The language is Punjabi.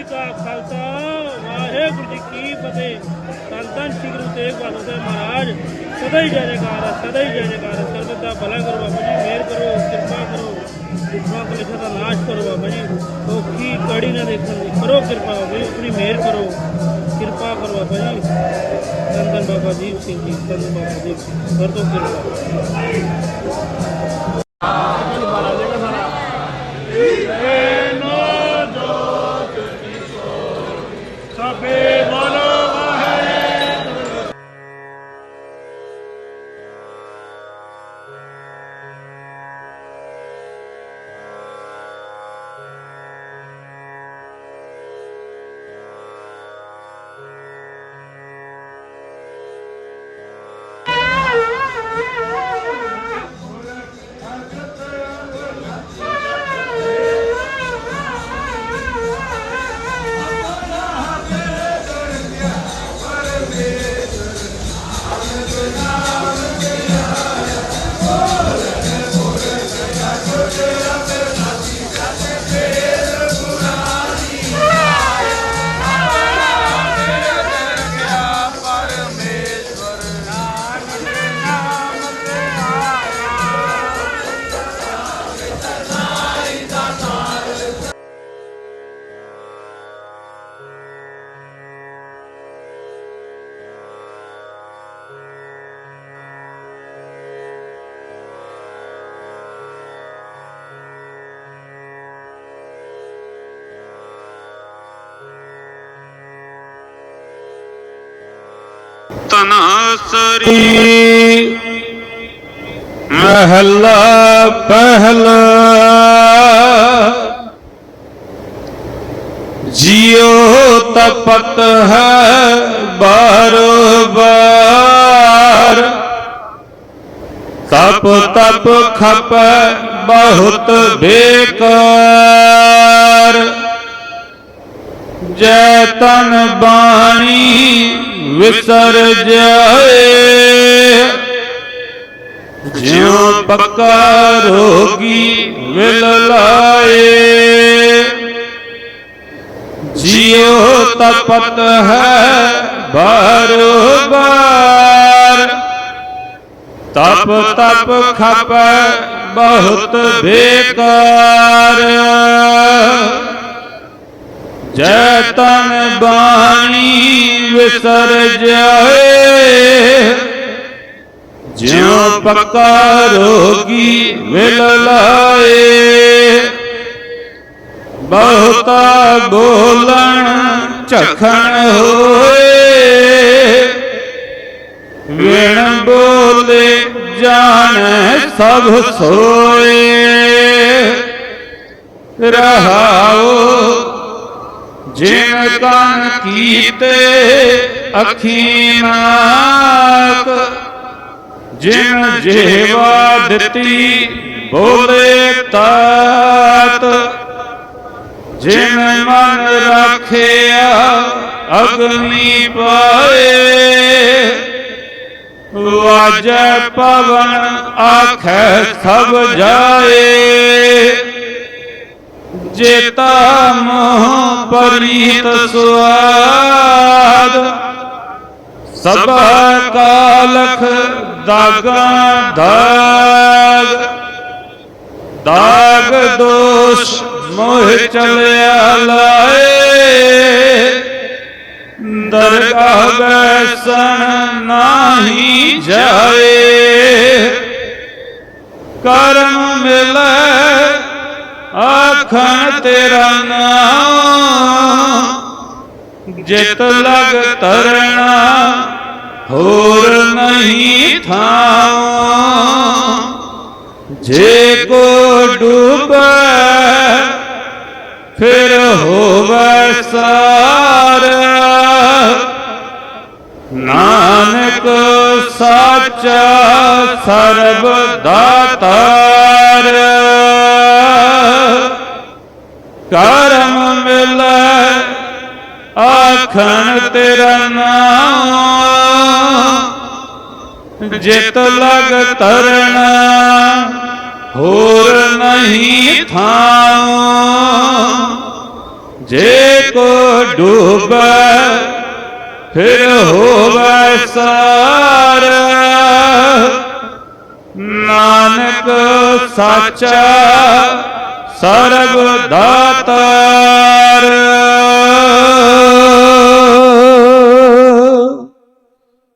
ਜੀ ਕਾ ਖਾਲਸਾ, ਵਾਹਿਗੁਰੂ ਜੀ ਕੀ ਫਤਿਹ। ਧੰਨ ਸ੍ਰੀ ਗੁਰੂ ਤੇਗ ਬਹਾਦਰ ਸਾਹਿਬ ਮਹਾਰਾਜ, ਸਦਾ ਹੀ ਜੈ ਜੈਕਾਰ ਹੈ, ਸਦਾ ਹੀ ਜੈ ਜੈਕਾਰ ਸਰਬਤ ਦਾ ਭਲਾ ਕਰੋ ਬਾਬਾ ਜੀ, ਮਿਹਰ ਕਰੋ, ਕਿਰਪਾ ਕਰੋ। ਦੁਸ਼ਮਣ ਕਲੇਸ਼ਾਂ ਦਾ ਨਾਸ਼ ਕਰੋ ਬਾਬਾ ਜੀ। ਔਖੀ ਕੜੀ ਨਾ ਦੇਖਣ ਦੀ ਕਰੋ ਕਿਰਪਾ ਬਾਬਾ ਜੀ, ਆਪਣੀ ਮਿਹਰ ਕਰੋ। ਕਿਰਪਾ ਕਰੋ ਬਾਬਾ ਜੀ। ਧੰਨ ਬਾਬਾ ਦੀਪ ਸਿੰਘ ਜੀ, ਧੰਨ ਬਾਬਾ ਦੀਪ ਸਿੰਘ ਕਰ ਦੋ ਕਿਰਪਾ ਤਨਾਸਰੀ ਮਹੱਲਾ ਪਹਿਲਾ। ਜਿਉ ਤਪਤ ਹੈ ਬਾਰ ਬਾਰ। ਤਪ ਤਪ ਖਪ ਬਹੁਤ ਬੇਕਾਰ। ਜੈ ਤਨ ਬਾਣੀ ਵਿਸਰ ਜਾਏ। ਜਿਉ ਪੱਕਾ ਰੋਗੀ ਮਿਲ ਲਾਏ। ਜਿਉ ਤਪਤ ਹੈ ਬਾਰ ਬਾਰ। ਤਪ ਤਪ ਖਪ ਬਹੁਤ ਬੇਕਾਰ। ਜੈ ਬਾਣੀ ਵਿਸਰ ਜਾਏ ਜਿਉ ਪੱਕਾ ਰੋਗੀ ਮਿਲ ਲਾਏ। ਬਹੁਤਾ ਬੋਲਣ ਝਖਣ ਹੋਏ। ਵਿਣ ਬੋਲੇ ਜਾਣੈ ਸਭ ਸੋਏ। ਰਹਾਓ ਜਿਨ ਕਨ ਕੀਤੇ ਅੱਖੀ ਨਾਕ ਜਿਨ ਜੇਵਾ ਦਿੱਤੀ ਬੋਲੇ ਤਾਤ, ਜਿਨ ਮਨ ਰੱਖਿਆ ਅਗਨੀ ਪਾਏ, ਵਾਜੈ ਪਵਨ ਆਖੈ ਸਭ ਜਾਏ। ਜੇਤਾ ਮੋਹ ਪਰੀਤ ਸੁਆਦ। ਸਭ ਕਾਲਖ ਦਾਗਾ ਦਾਗ। ਦਾਗ ਦੋਸ਼ ਮੋਹ ਚਲਿਆ ਲਾਏ। ਦਰਗਾਹ ਬੈਸਣ ਨਾਹੀ ਜਾਏ। ਕਰਮ ਮਿਲੈ ਆਖਣ ਤੇਰਾ ਨਾਮ ਜਿਤ ਲਗ ਤਰਣਾ, ਹੋਰ ਨਹੀਂ ਥਾਂ ਜੇ ਕੋ ਡੂਬੈ, ਫਿਰ ਹੋਵੇ ਸਾਰਾ ਨਾਨਕ ਸਾਚਾ ਸਰਬ ਦਾਤਾਰ ਆਖਣ ਤੇਰਾ ਨਾਮ ਜਿਤ ਲਗ ਤਰਣਾ ਹੋਰ ਨਹੀਂ ਥਾਂ। ਜੇ ਕੋ ਡੂਬੈ, ਫਿਰ ਹੋਵੇ ਸਾਰ। ਨਾਨਕ ਸਾਚਾ ਸਰਬ ਦਾਤਾਰ